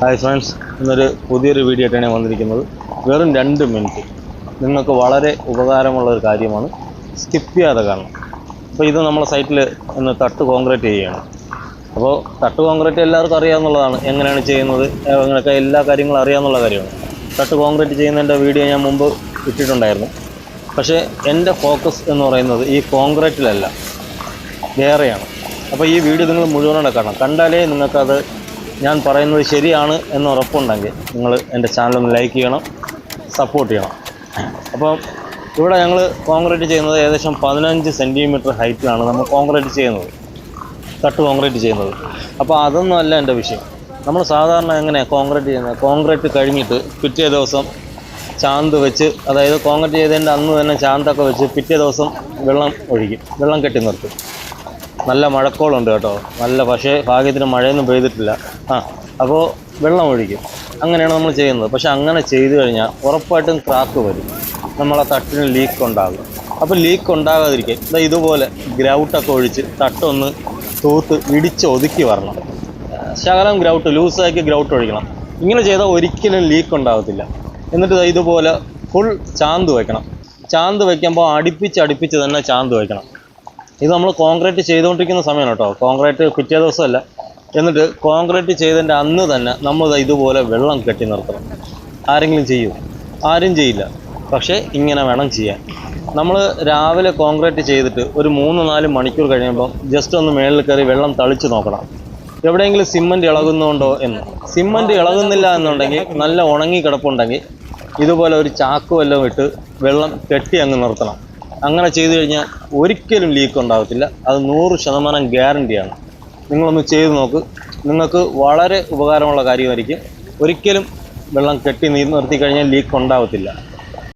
Hi friends ഇന്നൊരു പുതിയൊരു video ആയിട്ടാണ് ഞാൻ വന്നിരിക്കുന്നത്. വെറും രണ്ട് മിനിറ്റ്. നിങ്ങൾക്ക് വളരെ ഉപകാരമുള്ള ഒരു കാര്യമാണ്. സ്കിപ്പ് ചെയ്യാതെ കാണണം. അപ്പോൾ ഇത് നമ്മളെ സൈറ്റിൽ ഇന്ന് തട്ട് കോൺക്രീറ്റ് ചെയ്യുകയാണ്. അപ്പോൾ തട്ട് കോൺക്രീറ്റ് എല്ലാവർക്കും അറിയാമെന്നുള്ളതാണ് എങ്ങനെയാണ് ചെയ്യുന്നത്. അങ്ങനെയൊക്കെ എല്ലാ കാര്യങ്ങളും അറിയാമെന്നുള്ള കാര്യമാണ്. തട്ട് കോൺക്രീറ്റ് ചെയ്യുന്നതിന്റെ വീഡിയോ ഞാൻ മുമ്പ് ഇട്ടിട്ടുണ്ടായിരുന്നു. പക്ഷേ എന്റെ ഫോക്കസ് എന്ന് പറയുന്നത് ഈ കോൺക്രീറ്റിലല്ല വേറെയാണ്. അപ്പോൾ ഈ വീഡിയോ നിങ്ങൾ മുഴുവനോടെ കാണണം. കണ്ടാലേ നിങ്ങൾക്കത് ഞാൻ പറയുന്നത് ശരിയാണ് എന്ന് ഉറപ്പുണ്ടെങ്കിൽ നിങ്ങൾ എന്റെ ചാനൽ ഒന്ന് ലൈക്ക് ചെയ്യണം സപ്പോർട്ട് ചെയ്യണം. അപ്പം ഇവിടെ ഞങ്ങൾ കോൺക്രീറ്റ് ചെയ്യുന്നത് ഏകദേശം പതിനഞ്ച് സെന്റിമീറ്റർ ഹൈറ്റിലാണ് നമ്മൾ കോൺക്രീറ്റ് ചെയ്യുന്നത്. കട്ട് കോൺക്രീറ്റ് ചെയ്യുന്നത്. അപ്പോൾ അതൊന്നും അല്ല എന്റെ വിഷയം. നമ്മൾ സാധാരണ എങ്ങനെയാണ് കോൺക്രീറ്റ് ചെയ്യുന്നത്? കോൺക്രീറ്റ് കഴിഞ്ഞിട്ട് പിറ്റേ ദിവസം ചാന്ത് വെച്ച് അതായത് കോൺക്രീറ്റ് ചെയ്തതിന്റെ അന്ന് തന്നെ ചാന്തൊക്കെ വെച്ച് പിറ്റേ ദിവസം വെള്ളം ഒഴിക്കും. വെള്ളം കെട്ടി നിർത്തും. നല്ല മഴക്കോളുണ്ട് കേട്ടോ. നല്ല പക്ഷേ ഭാഗ്യത്തിന് മഴയൊന്നും പെയ്തിട്ടില്ല. ആ അപ്പോൾ വെള്ളം ഒഴിക്കും. അങ്ങനെയാണ് നമ്മൾ ചെയ്യുന്നത്. പക്ഷേ അങ്ങനെ ചെയ്തു കഴിഞ്ഞാൽ ഉറപ്പായിട്ടും ക്രാക്ക് വരും. നമ്മളെ തട്ടിന് ലീക്ക് ഉണ്ടാകും. അപ്പോൾ ലീക്ക് ഉണ്ടാകാതിരിക്കാൻ ഇതാ ഇതുപോലെ ഗ്രൗട്ടൊക്കെ ഒഴിച്ച് തട്ടൊന്ന് തൂത്ത് ഇടിച്ച് ഒതുക്കി വരണം. ശകലം ഗ്രൗട്ട് ലൂസാക്കി ഗ്രൗട്ട് ഒഴിക്കണം. ഇങ്ങനെ ചെയ്താൽ ഒരിക്കലും ലീക്ക് ഉണ്ടാകത്തില്ല എന്നിട്ട് ഇതുപോലെ ഫുൾ ചാന്ത് വയ്ക്കണം ചാന്ത് വയ്ക്കുമ്പോൾ അടുപ്പിച്ച് അടുപ്പിച്ച് തന്നെ ചാന്ത് വെക്കണം. ഇത് നമ്മൾ കോൺക്രീറ്റ് ചെയ്തുകൊണ്ടിരിക്കുന്ന സമയമാണ് കേട്ടോ. കോൺക്രീറ്റ് പിറ്റേ ദിവസമല്ല. എന്നിട്ട് കോൺക്രീറ്റ് ചെയ്തതിന്റെ അന്ന് തന്നെ നമ്മൾ ഇതുപോലെ വെള്ളം കെട്ടി നിർത്തണം. ആരെങ്കിലും ചെയ്യൂ? ആരും ചെയ്യില്ല. പക്ഷേ ഇങ്ങനെ വേണം ചെയ്യാൻ. നമ്മൾ രാവിലെ കോൺക്രീറ്റ് ചെയ്തിട്ട് ഒരു മൂന്ന് നാല് മണിക്കൂർ കഴിയുമ്പോൾ ജസ്റ്റ് ഒന്ന് മേളിൽ കയറി വെള്ളം തളിച്ച് നോക്കണം. എവിടെയെങ്കിലും സിമ്മന്റ് ഇളകുന്നുണ്ടോ എന്ന്. സിമ്മന്റ് ഇളകുന്നില്ല എന്നുണ്ടെങ്കിൽ നല്ല ഉണങ്ങി കിടപ്പുണ്ടെങ്കിൽ ഇതുപോലെ ഒരു ചാക്ക് വല്ലതും ഇട്ട് വെള്ളം കെട്ടി അങ്ങ് നിർത്തണം. അങ്ങനെ ചെയ്തു കഴിഞ്ഞാൽ ഒരിക്കലും ലീക്ക് ഉണ്ടാകത്തില്ല അത് നൂറ് ശതമാനം ഗ്യാരണ്ടിയാണ് നിങ്ങളൊന്ന് ചെയ്ത് നോക്ക്. നിങ്ങൾക്ക് വളരെ ഉപകാരമുള്ള കാര്യമായിരിക്കും. ഒരിക്കലും വെള്ളം കെട്ടി നിർത്തി കഴിഞ്ഞാൽ ലീക്ക് ഉണ്ടാകത്തില്ല